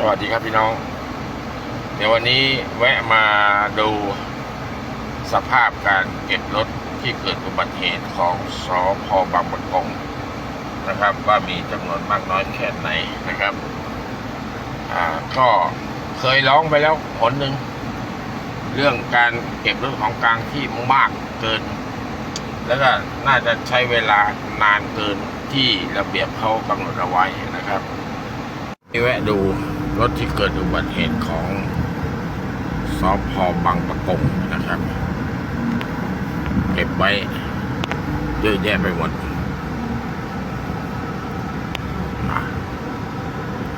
สวัสดีครับพี่น้อง เดี๋ยววันนี้แวะมาดูสภาพการเก็บรถที่เกิดอุบัติเหตุของสอพอบางประกงนะครับ ว่ามีจำนวนมากน้อยแค่ไหนนะครับ อ่าก็เคยร้องไปแล้วผลหนึ่งเรื่องการเก็บรถของกลางที่มากเกิน แล้วก็น่าจะใช้เวลานานเกินที่ระเบียบเขากำหนดเอาไว้นะครับนี่แวะดู รถที่เกิดอุบัติเหตุของสอพอบางประกงนะครับ เก็บไว้เยอะแยะไปหมด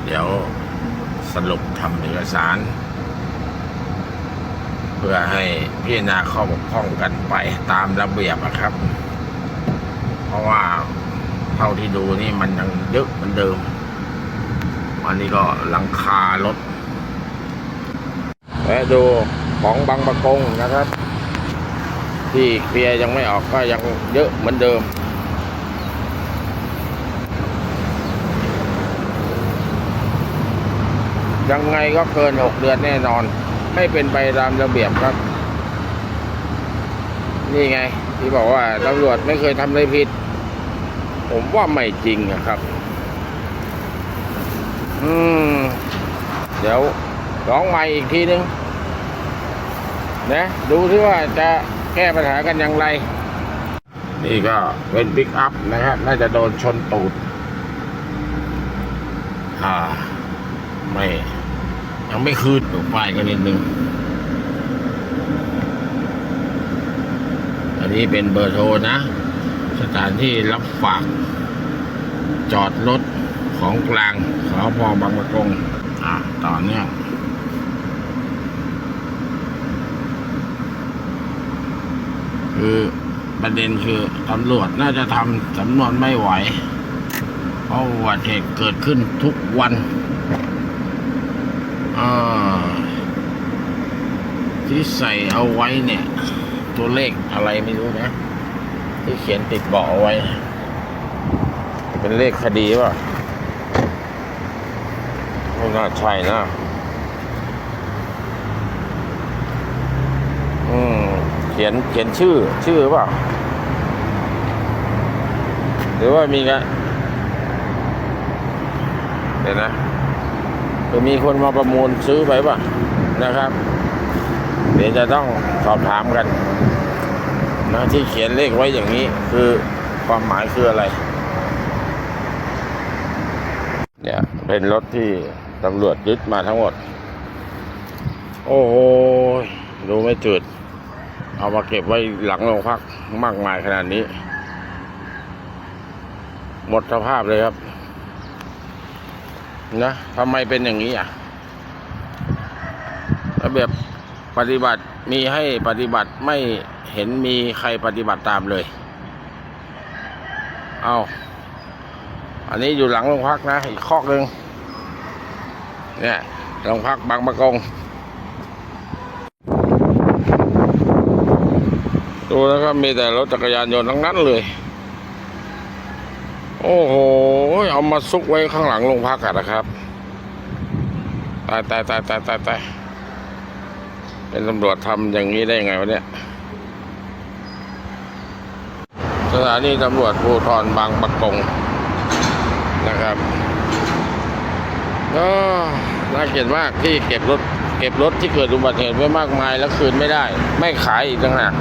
เดี๋ยวสรุปทำเอกสาร เพื่อให้พิจารณาข้อบกพร่องกันไปตามระเบียบนะครับ เพราะว่าเท่าที่ดูนี่มันยังเยอะเหมือนเดิม อันนี้ก็หลังคารถและดูของบางประกงนะครับ ที่เคลียร์ยังไม่ออกก็ยังเยอะเหมือนเดิม ยังไงก็เกินหกเดือนแน่นอน ไม่เป็นไปตามระเบียบครับ นี่ไง ที่บอกว่าตำรวจไม่เคยทำอะไรผิด ผมว่าไม่จริงอะครับ อืม เดี๋ยวร้องใหม่อีกทีนึงนะดูที่ว่าจะแก้ปัญหากันอย่างไร นี่ก็เป็นปิกอัพนะครับน่าจะโดนชนตูด อ่า ไม่ ยังไม่คืนดูป้ายกันนิดนึง อันนี้เป็นเบอร์โทรนะ สถานที่รับฝาก จอดรถ ของกลางสพบางประกงอ่าต่อเนื่องคือประเด็นคือตำรวจน่าจะทำสำนวนไม่ไหว เพราะอุบัติเหตุเกิดขึ้นทุกวันอ่าที่ใส่เอาไว้เนี่ย ตัวเลขอะไรไม่รู้นะ ที่เขียนติดเบาะเอาไว้ เป็นเลขคดีป่ะ ไม่น่าใช่นะ อืม เขียนเขียนชื่อ ชื่อเปล่า หรือว่ามีกันเดี๋ยวนะคือมีคนมาประมูลซื้อไปป่ะ นะครับ เดี๋ยวจะต้องสอบถามกันนะที่เขียนเลขไว้อย่างนี้ คือความหมายคืออะไร เนี่ย เป็นรถที่ ตำรวจยึดมาทั้งหมด โอ้โหดูไม่จืด เอามาเก็บไว้หลังโรงพักมากมายขนาดนี้ หมดสภาพเลยครับ นะทำไมเป็นอย่างนี้อะระเบียบปฏิบัติมีให้ปฏิบัติไม่เห็นมีใครปฏิบัติตามเลย เอา อันนี้อยู่หลังโรงพักนะ อีกคอกหนึ่ง เนี่ยโรงพักบางประกง ดูนะครับมีแต่รถจักรยานยนต์ทั้งนั้นเลย โอ้โห เอามาซุกไว้ข้างหลังโรงพักอะนะครับ ตายตายตายตายตายตายเป็นตำรวจทำอย่างนี้ได้ยังไงวะเนี่ยสถานีตำรวจภูธรบางปะกงนะครับก็ น่าเกลียดมากที่เก็บรถเก็บรถที่เกิดอุบัติเหตุไว้มากมายแล้วคืนไม่ได้ ไม่ขายอีกต่างหาก